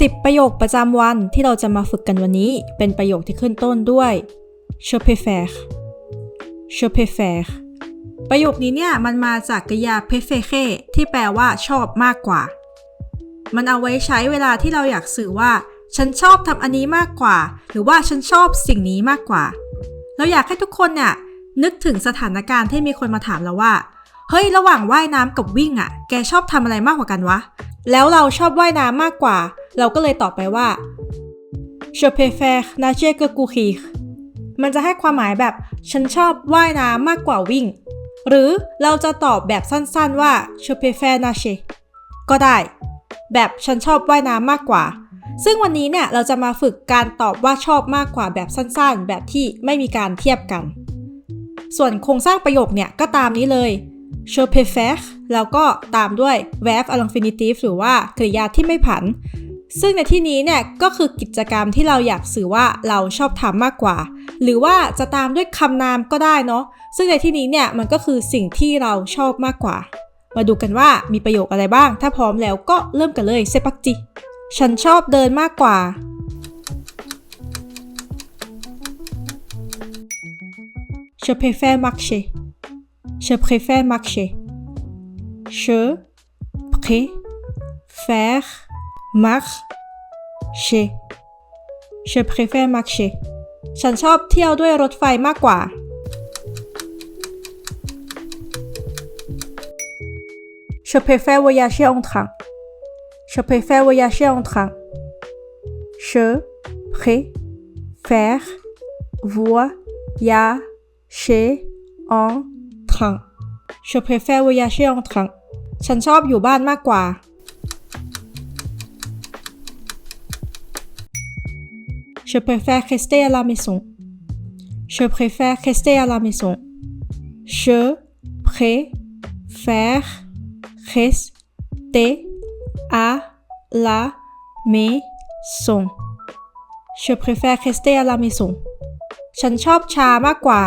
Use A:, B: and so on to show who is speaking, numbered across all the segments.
A: 10 ประโยคประจำวันที่เราจะมาฝึกกันวันนี้ เป็นประโยคที่ขึ้นต้นด้วย je préfère je préfère ประโยคนี้เนี่ยมันมาจากกริยา préférer ที่แปลว่าชอบมากกว่า มันเอาไว้ใช้เวลาที่เราอยากสื่อว่า ฉันชอบทำอันนี้มากกว่า หรือว่าฉันชอบสิ่งนี้มากกว่า เราอยากให้ทุกคนเนี่ยนึกถึงสถานการณ์ที่มีคนมาถามเราว่า เฮ้ย ระหว่างว่ายน้ำกับวิ่งอะ่ะ แกชอบทำอะไรมากกว่ากันวะ แล้วเราชอบว่ายน้ำมากกว่า เราก็เลยตอบไปว่า je préfère nager que courir มันจะให้ความหมายแบบ ฉันชอบว่ายน้ำมากกว่าวิ่ง หรือเราจะตอบแบบสั้นๆว่า je préfère nager ก็ได้ แบบฉันชอบว่ายน้ำมากกว่า ซึ่งวันนี้เนี่ยเราจะมาฝึกการตอบว่าชอบมากกว่าแบบสั้นๆ แบบที่ไม่มีการเทียบกัน ส่วนโครงสร้างประโยคเนี่ยก็ตามนี้เลย je préfère แล้วก็ตามด้วย verb à l'infinitif หรือว่ากริยาที่ไม่ผัน ซึ่งในที่นี้เนี่ยก็คือกิจกรรมที่เราอยากสื่อว่าเราชอบทำมากกว่า หรือว่าจะตามด้วยคำนามก็ได้เนาะซึ่งในที่นี้เนี่ยมันก็คือสิ่งที่เราชอบมากกว่า มาดูกันว่ามีประโยคอะไรบ้าง ถ้าพร้อมแล้วก็เริ่มกันเลยเซปักจิ ฉันชอบเดินมากกว่า Je préfère marcher. Je préfère marcher. Je préfère marcher. Je préfère marcher. ฉันชอบเที่ยวด้วยรถไฟมากกว่า Je préfère voyager en train. Je préfère voyager en train. Je préfère voyager en train. Je préfère voyager en train. ฉันชอบอยู่บ้านมากกว่า Je préfère rester à la maison. Je préfère rester à la maison. Je préfère rester à la maison. Je préfère rester à la maison. ฉันชอบชามากกว่า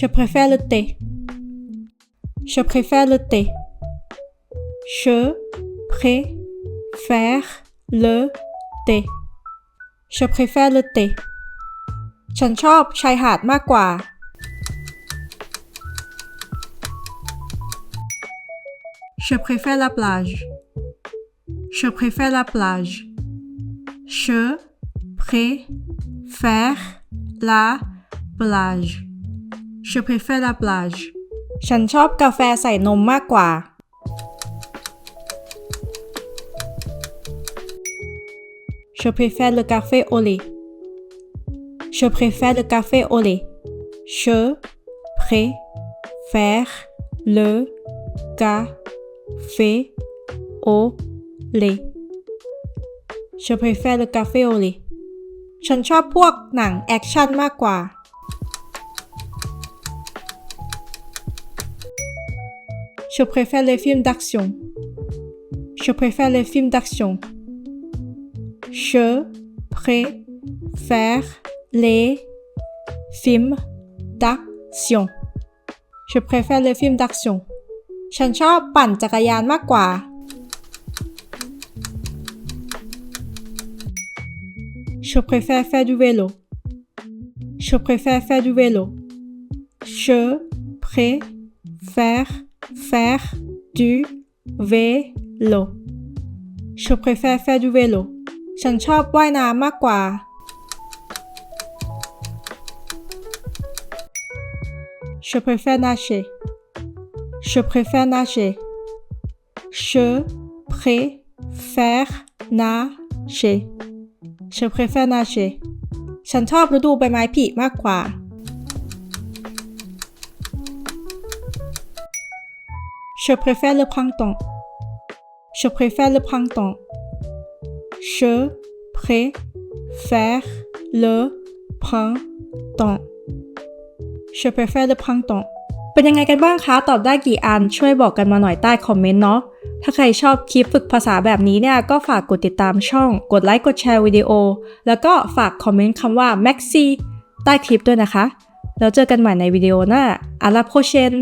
A: Je préfère le thé. Je préfère le thé. Je préfère le thé. Je préfère le thé. ฉันชอบชายหาดมากกว่า Je préfère la plage. Je préfère la plage. Je préfère la plage. Je préfère la plage. ฉันชอบกาแฟใส่นมมากกว่า Je préfère le café au lait. Je préfère le café au lait. Je préfère le café au lait. Je préfère le café au lait. ฉันชอบพวกหนังแอคชั่นมากกว่า Je préfère les films d'action. Je préfère les films d'action. Je préfère les films d'action. Je préfère les films d'action. ฉันชอบปั่นจักรยานมากกว่า Je préfère faire du vélo. Je préfère faire du vélo. Je préfère faire du vélo. Je préfère faire du vélo. ฉันชอบว่ายน้ำมากกว่า Je préfère nager. Je préfère nager. Je préfère nager. Je préfère nager. ฉันชอบฤดูใบไม้ผลิมากกว่า Je préfère le printemps. Je préfère le printemps. Je préfère le printemps. Je préfère le printemps. เป็นยังไงกันบ้างคะ ตอบได้กี่อัน ช่วยบอกกันมาหน่อยใต้คอมเมนต์เนาะ ถ้าใครชอบคลิปฝึกภาษาแบบนี้เนี่ย ก็ฝากกดติดตามช่อง กดไลค์ กดแชร์วิดีโอ แล้วก็ฝากคอมเมนต์คำว่า Maxi ใต้คลิปด้วยนะคะ แล้วเจอกันใหม่ในวิดีโอหน้าอาลาโพเชน